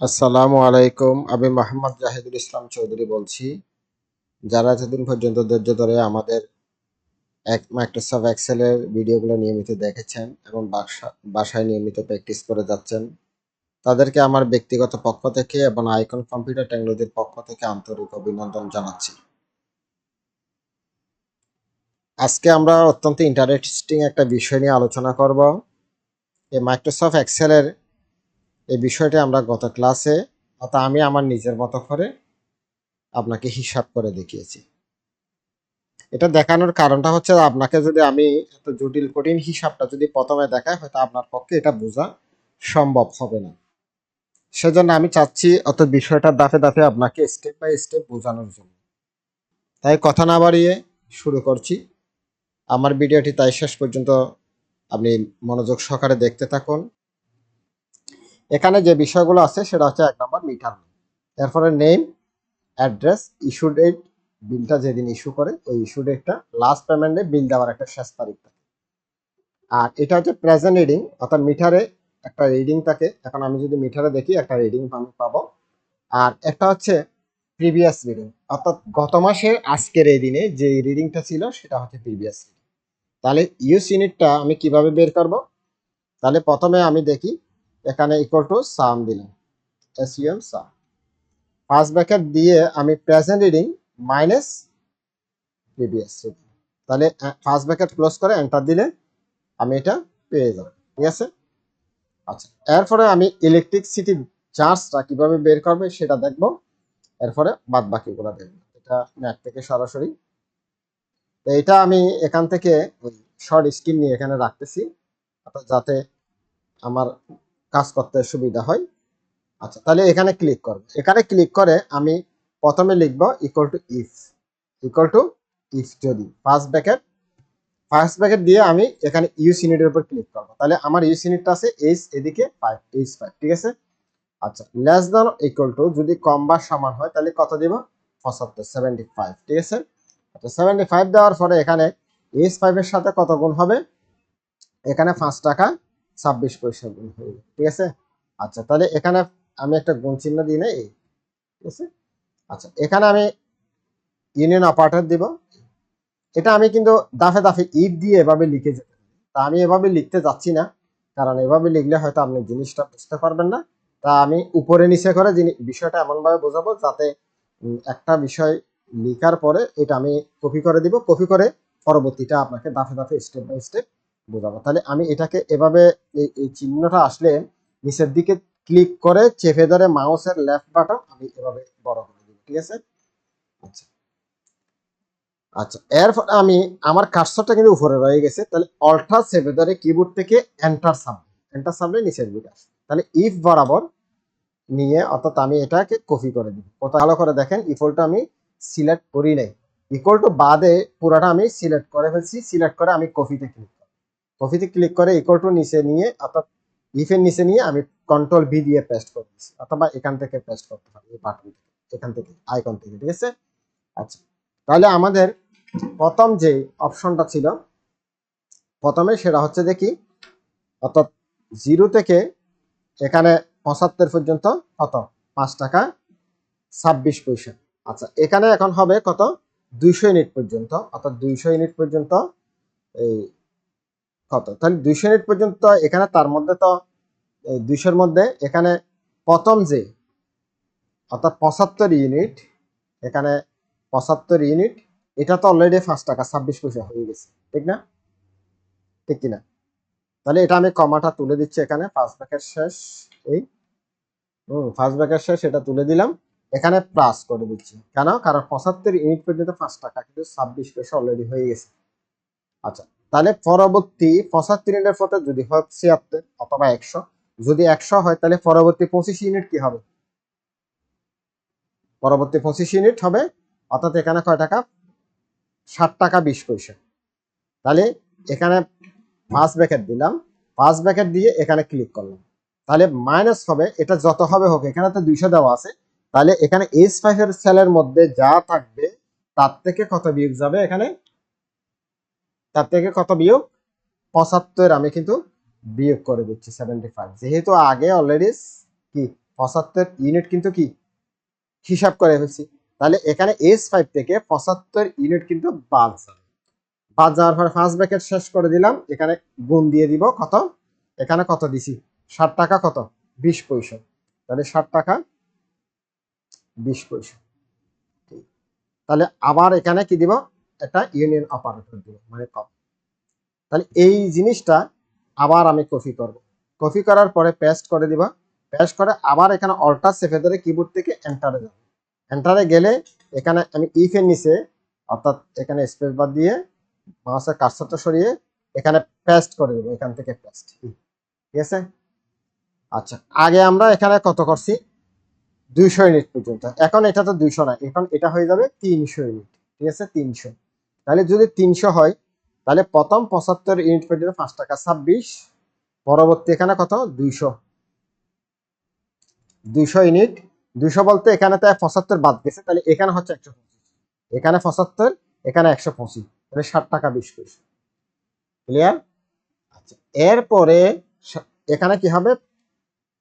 আসসালামু আলাইকুম। আমি মোহাম্মদ জাহিদুল ইসলাম চৌধুরী বলছি। যারা এতদিন পর্যন্ত ধৈর্য ধরে আমাদের এক মাইক্রোসফট এক্সেলের ভিডিওগুলো নিয়মিত দেখেছেন এবং বাসা- বাসায় নিয়মিত প্র্যাকটিস করে যাচ্ছেন, তাদেরকে আমার ব্যক্তিগত পক্ষ থেকে এবং আইকন কম্পিউটার টেকনোলজির পক্ষ থেকে আন্তরিক অভিনন্দন জানাচ্ছি। আজকে আমরা অত্যন্ত ইন্টারেস্টিং একটা বিষয় নিয়ে আলোচনা করব। এই মাইক্রোসফট এক্সেলের এই বিষয়টি আমরা গত ক্লাসে অর্থাৎ আমি আমার নিজের মতো করে আপনাকে হিসাব করে দেখিয়েছি। এটা দেখানোর কারণটা হচ্ছে আপনাকে যদি আমি এত জটিল, কঠিন হিসাবটা যদি প্রথমে দেখাই, হয়তো আপনার পক্ষে এটা বোঝা সম্ভব হবে না। সেজন্য আমি চাচ্ছি অত বিষয়টা দাফে দাফে আপনাকে স্টেপ বাই স্টেপ বোঝানোর জন্য। তাই কথা না বাড়িয়ে শুরু করছি। আমার ভিডিওটি তাই শেষ পর্যন্ত আপনি মনোযোগ সহকারে দেখতে থাকুন। এখানে যে বিষয়গুলো আছে, সেটা হচ্ছে এক নম্বর মিটার এরপরে নেম অ্যাড্রেস ইস্যু ডেট বিলটা যেদিন ইস্যু করে, ওই ইস্যু ডেটটা লাস্ট পেমেন্টে বিল দেওয়ার একটা শেষ তারিখ থাকে। আর এটা হচ্ছে প্রেজেন্ট রিডিং অর্থাৎ মিটারে একটা রিডিং থাকে। এখন আমি যদি মিটারে দেখি, একটা রিডিং আমি পাবো। আর একটা হচ্ছে প্রিভিয়াস রিডিং অর্থাৎ গত মাসের আজকের এই দিনে যে রিডিংটা ছিল, সেটা হচ্ছে প্রিভিয়াস রিডিং তাহলে ইউস ইউনিটটা আমি কীভাবে বের করব? তাহলে প্রথমে আমি দেখি এখানে ইকুয়াল টু সাম দিলাম। S U M sum first bracket দিয়ে আমি present reading minus previous reading তাহলে ফার্স্ট ব্র্যাকেট ক্লোজ করে এন্টার দিলে আমি এটা পেয়ে যাব। ঠিক আছে? আচ্ছা এরপরে আমি ইলেকট্রিসিটি চার্জটা কীভাবে বের করবে সেটা দেখব। এরপরে বাদ বাকিগুলো দেখব। এটা নেট থেকে সরাসরি। তো এটা আমি এখান থেকে ওই শর্ট স্ক্রিন নিয়ে এখানে রাখতেছি। যাতে আমার কাজ করতে সুবিধা হয়। আচ্ছা তাহলে এখানে ক্লিক করব। এখানে ক্লিক করে আমি প্রথমে লিখব equal to if equal to if যদি। ফার্স্ট ব্যাকেট ফার্স্ট ব্যাকেট দিয়ে আমি এখানে ইউস ইউনিটের উপর ক্লিক করব। তাহলে আমার ইউস ইউনিটটা আছে এইচ এদিকে ফাইভ এইচ ফাইভ ঠিক আছে? আচ্ছা লেস দ্যান ইকুয়াল টু যদি কম বা সমান হয়, তাহলে কত দিব? পঁচাত্তর সেভেন্টি ফাইভ ঠিক আছে? আচ্ছা সেভেন্টি ফাইভ দেওয়ার পরে এখানে এইচ ফাইভের সাথে কত গুণ হবে? এখানে পাঁচ টাকা ছাব্বিশ পয়সা গুণ হয়ে ঠিক আছে? আচ্ছা তাহলে এখানে আমি একটা গুণ চিহ্ন দিই না, এই। ঠিক আছে? আচ্ছা এখানে আমি ইউনিয়ন অপারেটর দিব। এটা আমি কিন্তু দাফে দাফে ইফ দিয়ে এভাবে লিখে যেতে তা আমি এভাবে লিখতে যাচ্ছি না, কারণ এভাবে লিখলে হয়তো আপনি জিনিসটা বুঝতে পারবেন না। তা আমি উপরে নিচে করে বিষয়টা এমনভাবে বোঝাবো যাতে একটা বিষয় লিখার পরে এটা আমি কপি করে দিব। কপি করে পরবর্তীটা আপনাকে দাফে দাফে স্টেপ বাই স্টেপ বোঝাবো। তাহলে আমি এটাকে এভাবে এই চিহ্নটা আসলে নিচের দিকে ক্লিক করে চেপে ধরে মাউসের লেফট বাটন আমি এভাবে বড় করে দিব, ঠিক আছে? আচ্ছা। আচ্ছা এরপর আমি, আমার কার্সরটা কিন্তু উপরে রয়ে গেছে, তাহলে অল্ট্রা চেপে ধরে কিবোর্ড থেকে এন্টার সামনে এন্টার সামনে নিচের দিকে আসে তাহলে ইফ বরাবর নিয়ে অর্থাৎ আমি এটাকে কপি করে দিব। কত ভালো করে দেখেন ইফলটা আমি সিলেক্ট করি নাই। ইকুয়াল টু বাদে পুরাটা আমি সিলেক্ট করে ফেলছি সিলেক্ট করে আমি কপিতে ক্লিক কপিতে ক্লিক করে ইকুয়াল টু নিচে নিয়ে অর্থাৎ ইফের নিচে নিয়ে আমি কন্ট্রোল ভি দিয়ে পেস্ট করে দিচ্ছি অথবা এখান থেকে পেস্ট করতে পারি, এই বাটন থেকে, এখান থেকে আইকন থেকে, ঠিক আছে? আচ্ছা তাহলে আমাদের প্রথম যে অপশনটা ছিল, প্রথমে সেটা হচ্ছে দেখি অর্থাৎ জিরো থেকে এখানে পঁচাত্তর পর্যন্ত কত? পাঁচ টাকা ছাব্বিশ পয়সা। আচ্ছা এখানে এখন হবে কত? দুইশো ইউনিট পর্যন্ত, অর্থাৎ দুইশো ইউনিট পর্যন্ত এই কত? তাহলে দুইশো ইউনিট পর্যন্ত এখানে তার মধ্যে তো দুইশোর মধ্যে এখানে প্রথম যে, অর্থাৎ পঁচাত্তর ইউনিট এখানে পঁচাত্তর ইউনিট এটা তো অলরেডি পাঁচ টাকা, ছাব্বিশ পয়সা হয়ে গেছে, ঠিক না? ঠিক কিনা? তাহলে এটা আমি কমাটা তুলে দিচ্ছি এখানে ফার্স্ট ব্যাকের শেষ, এই, হুম ফার্স্ট ব্যাকের শেষ এটা তুলে দিলাম, এখানে প্লাস করে দিচ্ছি, কেন? কারণ পঁচাত্তর ইউনিট পর্যন্ত পাঁচ টাকা, কিন্তু ছাব্বিশ পয়সা অলরেডি হয়ে গেছে। আচ্ছা তাহলে পরবর্তী পঁচাত্তর ইউনিটের পথে যদি হয় ছিয়াত্তর অথবা একশো, যদি একশো হয় তাহলে পরবর্তী পঁচিশ ইউনিট কি হবে? পরবর্তী পঁচিশ ইউনিট হবে, অর্থাৎ এখানে কয় টাকা? ষাট টাকা বিশ পয়সা। তাহলে এখানে পাঁচ ব্র্যাকেট দিলাম পাঁচ ব্র্যাকেট দিয়ে এখানে ক্লিক করলাম। তাহলে মাইনাস হবে, এটা যত হবে হোক, এখানে তো দুইশো দেওয়া আছে। তাহলে এখানে এইচ ফাইভ এর সেলের মধ্যে যা থাকবে, তার থেকে কত বিয়োগ যাবে এখানে? তার থেকে কত বিয়োগ? পঁচাত্তর। আমি কিন্তু বিয়োগ করে দিচ্ছি সেভেন্টি ফাইভ যেহেতু আগে অলরেডি কি? পঁচাত্তর ইউনিট কিন্তু কি? হিসাব করে ফেলছি। তাহলে এখানে এস ফাইভ থেকে পঁচাত্তর ইউনিট কিন্তু বাদ যাবে। বাদ যাওয়ার পরে ফার্স্ট ব্র্যাকেট শেষ করে দিলাম। এখানে গুণ দিয়ে দিব কত? এখানে কত দিছি? ষাট টাকা কত? বিশ পয়সা। তাহলে ষাট টাকা, বিশ পয়সা। তাহলে আবার এখানে কি দিব? একটা ইউনিয়ন অপারেটর দিব মানে কম তাহলে এই জিনিসটা আবার আমি কপি করব। কপি করার পরে পেস্ট করে দিব। পেস্ট করে আবার এখানে অল্টার সেফে ধরে কিবোর্ড থেকে এন্টারে যাব। এন্টারে গেলে এখানে আমি ইফ এর নিচে, অর্থাৎ এখানে স্পেস বার দিয়ে মাউসের কার্সারটা সরিয়ে এখানে পেস্ট করে দেবো, এখান থেকে পেস্ট ঠিক আছে? আচ্ছা আগে আমরা এখানে কত করছি? দুইশো ইউনিট পর্যন্ত। এখন এটা তো দুইশো না, এখন এটা হয়ে যাবে তিনশো ইউনিট ঠিক আছে? তিনশো। তাহলে যদি তিনশো হয়, তাহলে প্রথম পঁচাত্তর ইউনিট পর্যন্ত পাঁচ টাকা ছাব্বিশ, পরবর্তী এখানে কত? দুইশো। দুইশো ইউনিট, দুইশো বলতে এখানে তো পঁচাত্তর বাদ গেছে, তাহলে এখানে হচ্ছে একশো পঁচিশ। এখানে পঁচাত্তর, এখানে একশো পঁচিশ। তাহলে ষাট টাকা বিশ পয়সা। ক্লিয়ার আচ্ছা এরপরে এখানে কি হবে?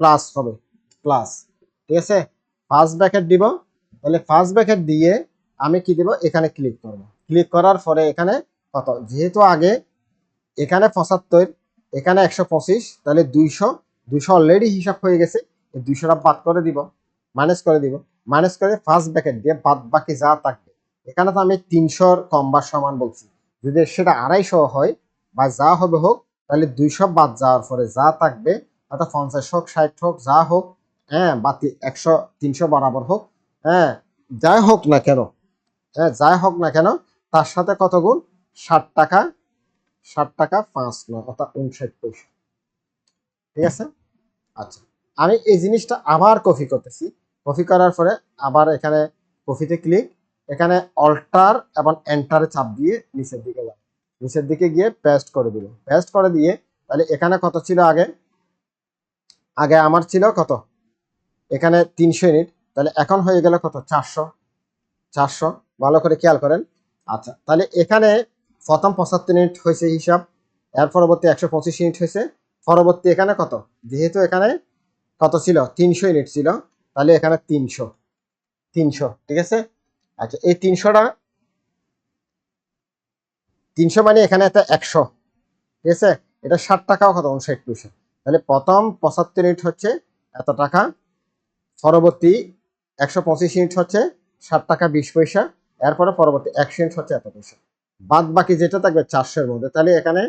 প্লাস হবে, প্লাস। ঠিক আছে? ফার্স্ট ব্যাকেট দিব। তাহলে ফার্স্ট ব্যাকেট দিয়ে আমি কি দিব? এখানে ক্লিক করব। ক্লিক করার পরে এখানে কত? যেহেতু আগে এখানে পঁচাত্তর, এখানে একশো পঁচিশ, তাহলে দুইশো দুইশো অলরেডি হিসাব হয়ে গেছে দুইশোটা বাদ করে দিব মাইনাস করে দিব মাইনাস করে ফার্স্ট ব্যাকেট দিয়ে বাদ বাকি যা থাকবে। এখানে তো আমি তিনশোর কম বা সমান বলছি। যদি সেটা আড়াইশো হয় বা যা হবে হোক, তাহলে দুইশো বাদ যাওয়ার পরে যা থাকবে, অর্থাৎ পঞ্চাশ হোক, ষাট হোক, যা হোক হ্যাঁ বা একশো, তিনশো বরাবর হোক হ্যাঁ যাই হোক না কেন হ্যাঁ যাই হোক না কেন তার সাথে কত গুণ? ষাট টাকা। ষাট টাকা পাঁচ নয়, অর্থাৎ উনষাট পয়সা। ঠিক আছে? আচ্ছা আমি এই জিনিসটা আবার কপি করতেছি। কপি করার পরে আবার এখানে কপিতে ক্লিক, এখানে অল্টার এবং এন্টারে চাপ দিয়ে নিচের দিকে যাবে নিচের দিকে গিয়ে পেস্ট করে দিল পেস্ট করে দিয়ে তাহলে এখানে কত ছিল আগে? আগে আমার ছিল কত? এখানে তিনশো ইউনিট। তাহলে এখন হয়ে গেল কত? চারশো। চারশো। ভালো করে খেয়াল করেন। আচ্ছা তাহলে এখানে প্রথম পঁচাত্তর ইউনিট হয়েছে হিসাব, এর পরবর্তী একশো পঁচিশ ইউনিট হয়েছে। পরবর্তী এখানে কত? যেহেতু এখানে কত ছিল? তিনশো ইউনিট ছিল, তাহলে এখানে তিনশো তিনশো, ঠিক আছে? আচ্ছা এই তিনশোটা, তিনশো মানে এখানে একটা একশো, ঠিক আছে? এটা ষাট টাকাও কত? উনষাট পয়সা। তাহলে প্রথম পঁচাত্তর ইউনিট হচ্ছে এত টাকা, পরবর্তী একশো পঁচিশ ইউনিট হচ্ছে ষাট টাকা বিশ পয়সা এরপরে পরবর্তী একশো হচ্ছে এত পয়সা। বাদ বাকি যেটা থাকবে চারশোর মধ্যে, তাহলে এখানে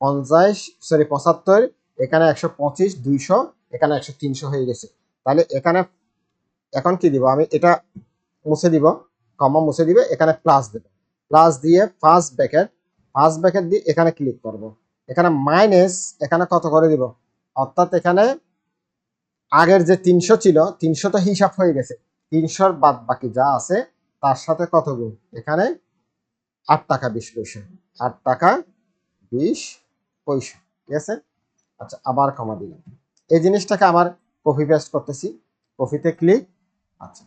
পঞ্চাশ সরি পঁচাত্তর, এখানে একশো পঁচিশ, দুইশো, এখানে একশো তিনশো হয়ে গেছে। তাহলে এখানে এখন কি দিব? আমি এটা মুছে দিব কমা মুছে দিবে, এখানে প্লাস দেবে। প্লাস দিয়ে ফার্স্ট ব্যাকেট ফার্স্ট ব্যাকেট দিয়ে এখানে ক্লিক করব। এখানে মাইনাস এখানে কত করে দিব? অর্থাৎ এখানে আগের যে তিনশো ছিল, তিনশো তো হিসাব হয়ে গেছে। তিনশোর বাদ বাকি যা আছে তার সাথে কত গুণ? এখানে আট টাকা বিশ পয়সা। আট টাকা বিশ পয়সা। ঠিক আছে? আচ্ছা আবার কমা দিলাম। এই জিনিসটাকে আমার কপি পেস্ট করতেছি। কপিতে ক্লিক আচ্ছা।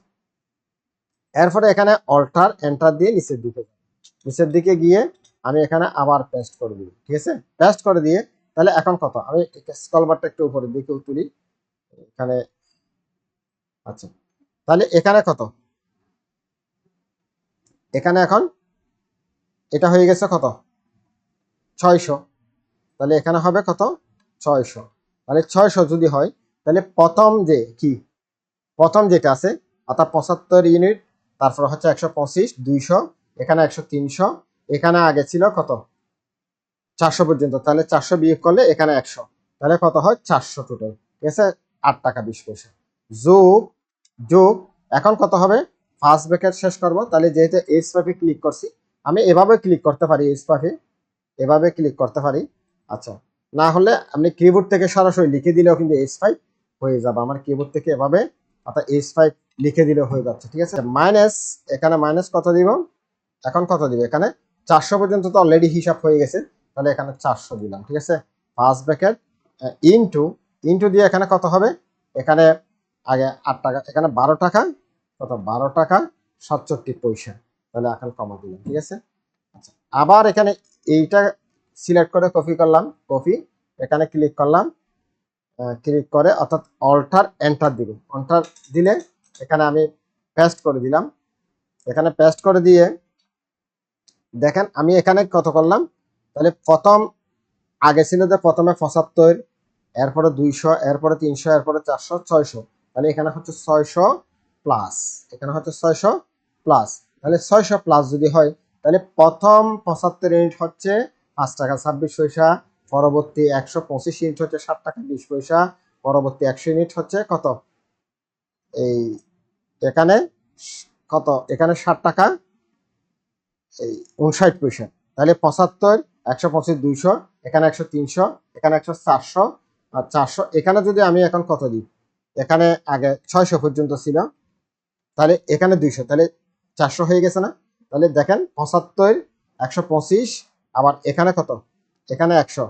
এরপরে এখানে অল্টার এন্টার দিয়ে নিচের দিকে। নিচের দিকে গিয়ে আমি এখানে আবার পেস্ট করে দিই ঠিক আছে? পেস্ট করে দিয়ে তাহলে এখন কত? আমি স্কলবারটা একটু উপরের দিকে তুলি। এখানে আচ্ছা। তাহলে এখানে কত? এখানে এখন এটা হয়ে গেছে কত? ছয়শো। তাহলে এখানে হবে কত? ছয়শো। তাহলে ছয়শো যদি হয়, তাহলে প্রথম যে কি? প্রথম যেটা আছে, অর্থাৎ পঁচাত্তর ইউনিট, তারপর হচ্ছে একশো পঁচিশ, দুইশো, এখানে একশো তিনশো, এখানে আগে ছিল কত? চারশো পর্যন্ত। তাহলে চারশো বিয়োগ করলে এখানে একশো। তাহলে কত হয়? চারশো টোটাল ঠিক আছে? আট টাকা বিশ পয়সা। যোগ যোগ, এখন কত হবে? ফার্স্ট ব্র্যাকেট শেষ করব, তাহলে যেহেতু এইচ পাফে ক্লিক করছি, আমি এভাবে ক্লিক করতে পারি এইচ পাফে এভাবে ক্লিক করতে পারি। আচ্ছা না হলে আপনি কিবোর্ড থেকে সরাসরি লিখে দিলেও কিন্তু এইচ ফাইভ হয়ে যাবে। আমার কিবোর্ড থেকে এভাবে, অর্থাৎ এইচ ফাইভ লিখে দিলে হয়ে যাচ্ছে, ঠিক আছে? মাইনাস এখানে মাইনাস কত দিব? এখন কত দিব? এখানে চারশো পর্যন্ত তো অলরেডি হিসাব হয়ে গেছে, তাহলে এখানে চারশো দিলাম, ঠিক আছে? ফার্স্ট ব্র্যাকেট ইনটু ইনটু দিয়ে এখানে কত হবে? এখানে আগে আট টাকা, এখানে বারো টাকা কত বারো টাকা সাতষট্টি পয়সা। তাহলে এখন কমা দিলাম, ঠিক আছে? আচ্ছা আবার এখানে এইটা সিলেক্ট করে কপি করলাম কপি এখানে ক্লিক করলাম ক্লিক করে অর্থাৎ অল্টার এন্টার দিব। অল্টার দিলে এখানে আমি পেস্ট করে দিলাম। এখানে পেস্ট করে দিয়ে দেখেন, আমি এখানে কত করলাম? তাহলে প্রথম, আগে ছিল যে প্রথমে পঁচাত্তর, এরপরে দুইশো, এরপরে তিনশো, এরপরে চারশো, ছয়শো। তাহলে এখানে হচ্ছে ছয়শো প্লাস। এখানে হচ্ছে ছয়শো প্লাস। তাহলে ছয়শো প্লাস যদি হয়, তাহলে প্রথম পঁচাত্তর ইউনিট হচ্ছে পাঁচ টাকা ছাব্বিশ পয়সা, পরবর্তী একশো পঁচিশ ইউনিট হচ্ছে ষাট টাকা বিশ পয়সা, পরবর্তী একশো ইউনিট হচ্ছে কত? এই এখানে কত? এখানে ষাট টাকা, এই উনষাট পয়সা। তাহলে পঁচাত্তর, একশো পঁচিশ দুইশো, এখানে একশো তিনশো, এখানে একশো চারশো, আর চারশো। এখানে যদি আমি এখন কত দিই? এখানে আগে ছয়শো পর্যন্ত ছিল। তাহলে এখানে দুইশো, তাহলে চারশো হয়ে গেছে না? তাহলে দেখেন পঁচাত্তর, একশো পঁচিশ, আবার এখানে কত? এখানে একশো।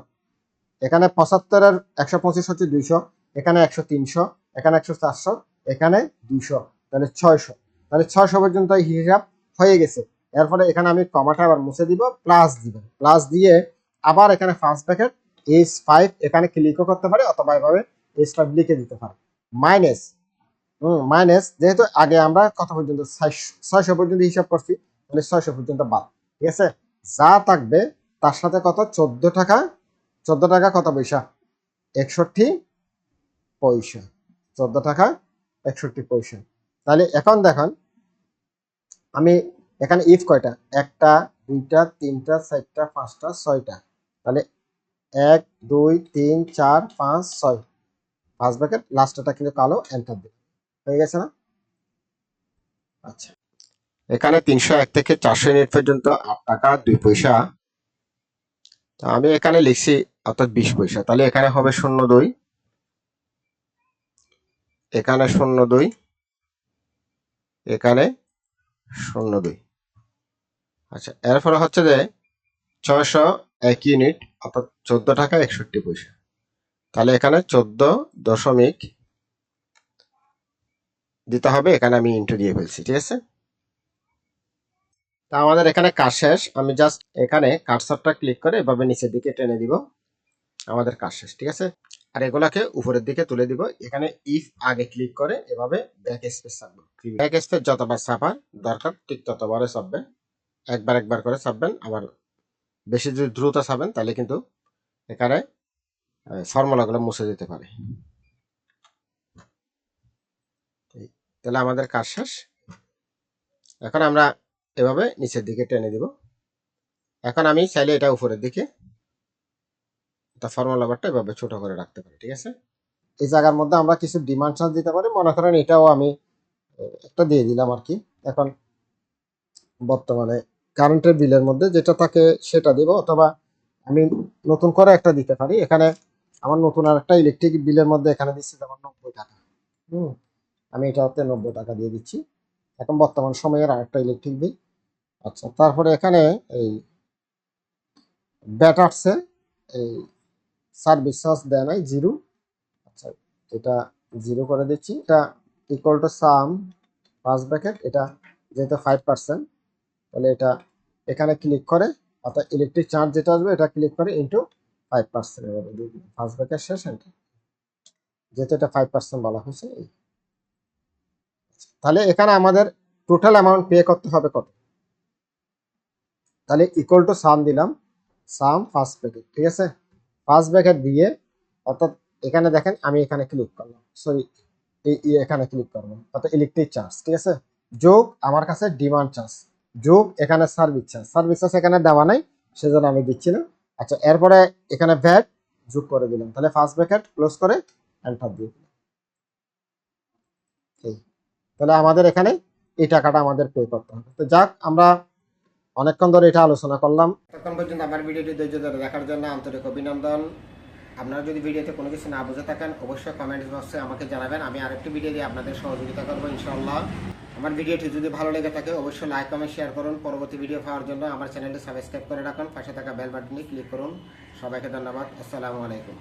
এখানে পঁচাত্তরের একশো পঁচিশ হচ্ছে দুইশো, এখানে একশো তিনশো, এখানে একশো চারশো, এখানে দুইশো, তাহলে ছয়শো। তাহলে ছয়শো পর্যন্ত হিসাব হয়ে গেছে। এরপরে এখানে আমি কমাটা আবার মুছে দিব প্লাস দিব। প্লাস দিয়ে আবার এখানে ফার্স্ট ব্র্যাকেট এইচ ফাইভ এখানে ক্লিকও করতে পারে, অথবা এভাবে এইচ ফাইভ লিখে দিতে পারে। মাইনাস হুম মাইনাস যেহেতু আগে আমরা কত পর্যন্ত? ছয়শো পর্যন্ত হিসাব করছি, তাহলে ছয়শো পর্যন্ত বাদ। ঠিক আছে? যা থাকবে, তার সাথে কত? চোদ্দ টাকা। চোদ্দ টাকা কত পয়সা? একষট্টি পয়সা। চোদ্দ টাকা, একষট্টি পয়সা। তাহলে এখন দেখেন, আমি এখানে ইফ কয়টা? একটা, দুইটা, তিনটা, চারটা, পাঁচটা, ছয়টা। তাহলে এক, দুই, তিন, চার, পাঁচ, ছয়। পাঁচ ব্র্যাকেট লাস্টটা কিন্তু কালো এন্টার দিই হয়ে গেছে না? আচ্ছা। এখানে তিনশো এক থেকে চারশো ইউনিট পর্যন্ত আট টাকা, দুই পয়সা। তো আমি এখানে লিখছি, অর্থাৎ বিশ পয়সা। তাহলে এখানে হবে শূন্য দুই। এখানে শূন্য দুই। এখানে শূন্য দুই। আচ্ছা এরপরে হচ্ছে যে ছয়শো এক ইউনিট, অর্থাৎ চোদ্দ টাকা একষট্টি পয়সা। তাহলে এখানে চোদ্দ দশমিক দিতে হবে, এখানে আমি ইন্টু দিয়ে ফেলছি, ঠিক আছে? তা আমাদের এখানে কাজ শেষ, আমি জাস্ট এখানে কার্সারটা ক্লিক করে এভাবে নিচের দিকে টেনে দিব, আমাদের কাজ শেষ, ঠিক আছে? আর এগুলাকে উপরের দিকে তুলে দিব, এখানে ইফ আগে ক্লিক করে এভাবে ব্যাক স্পেস ছাপবো ব্যাক স্পেস যতবার ছাপার দরকার, ঠিক ততবারে ছাপবে, একবার একবার করে ছাপবেন, আবার বেশি যদি দ্রুত ছাপেন, তাহলে কিন্তু এখানে ফর্মুলাগুলো মুছে দিতে পারে। তাহলে আমাদের কাজ শেষ। এখন আমরা এভাবে নিচের দিকে টেনে দিব। এখন আমি চাইলে এটা উপরের দিকে, এটা ফর্মুলা বারটা এভাবে ছোট করে রাখতে পারি, ঠিক আছে? এই জায়গার মধ্যে আমরা কিছু চার্জ দিতে পারি। মনে করেন এটাও আমি, একটা দিয়ে দিলাম আর কি। এখন বর্তমানে কারেন্টের বিলের মধ্যে যেটা থাকে সেটা দিব, অথবা আমি নতুন করে একটা দিতে পারি। এখানে আমার নতুন আর একটা ইলেকট্রিক বিলের মধ্যে এখানে দিচ্ছি, যেমন নব্বই টাকা। হুম। আমি এটাতে নব্বই টাকা দিয়ে দিচ্ছি। এখন বর্তমান সময়ের আরেকটা ইলেকট্রিক বিল আচ্ছা তারপরে এখানে এই ব্যাটার্সে এই সার্ভিস চার্জ দেয় নাই জিরো আচ্ছা এটা জিরো করে দিচ্ছি। এটা ইকুয়াল টু সাম পাঁচ ব্র্যাকেট এটা যেহেতু ফাইভ পার্সেন্ট তাহলে এটা এখানে ক্লিক করে, অর্থাৎ ইলেকট্রিক চার্জ যেটা আসবে, এটা ক্লিক করে into five percent first bracket শেষ যেহেতু এটা ফাইভ পার্সেন্ট বলা হয়েছে, এই তাহলে এখানে আমাদের টোটাল অ্যামাউন্ট পে করতে হবে কত? তাহলে ইকুয়াল টু সাম দিলাম সাম ফার্স্ট ব্র্যাকেট ঠিক আছে? ফার্স্ট ব্র্যাকেট দিয়ে, অর্থাৎ এখানে দেখেন আমি এখানে ক্লিক করলাম সরি এই এখানে ক্লিক করব অর্থাৎ ইলেকট্রিক চার্জ ঠিক আছে? যোগ আমার কাছে ডিমান্ড চার্জ যোগ এখানে সার্ভিস চার্জ সার্ভিস চার্জ এখানে দেওয়া নাই, সেজন্য আমি দিচ্ছি না। আচ্ছা এরপরে এখানে ভ্যাট যোগ করে দিলাম, তাহলে ফার্স্ট ব্র্যাকেট ক্লোজ করে এন্টার দিয়ে দিলাম। তাহলে আমাদের এখানে এই টাকাটা আমাদের পে করতে হবে। তো যাক, আমরা অনেকক্ষণ ধরে এটা আলোচনা করলাম। ততক্ষণ পর্যন্ত আমার ভিডিওটি ধৈর্য ধরে দেখার জন্য আন্তরিক অভিনন্দন। আপনারা যদি ভিডিওতে কোনো কিছু না বুঝে থাকেন, অবশ্যই কমেন্ট বক্সে আমাকে জানাবেন। আমি আরেকটি ভিডিও দিয়ে আপনাদের সহযোগিতা করব ইনশাল্লাহ আমার ভিডিওটি যদি ভালো লেগে থাকে, অবশ্যই লাইক কমেন্ট শেয়ার করুন। পরবর্তী ভিডিও পাওয়ার জন্য আমার চ্যানেলটি সাবস্ক্রাইব করে রাখুন। পাশে থাকা বেল বাটনে ক্লিক করুন। সবাইকে ধন্যবাদ। আসসালামু আলাইকুম।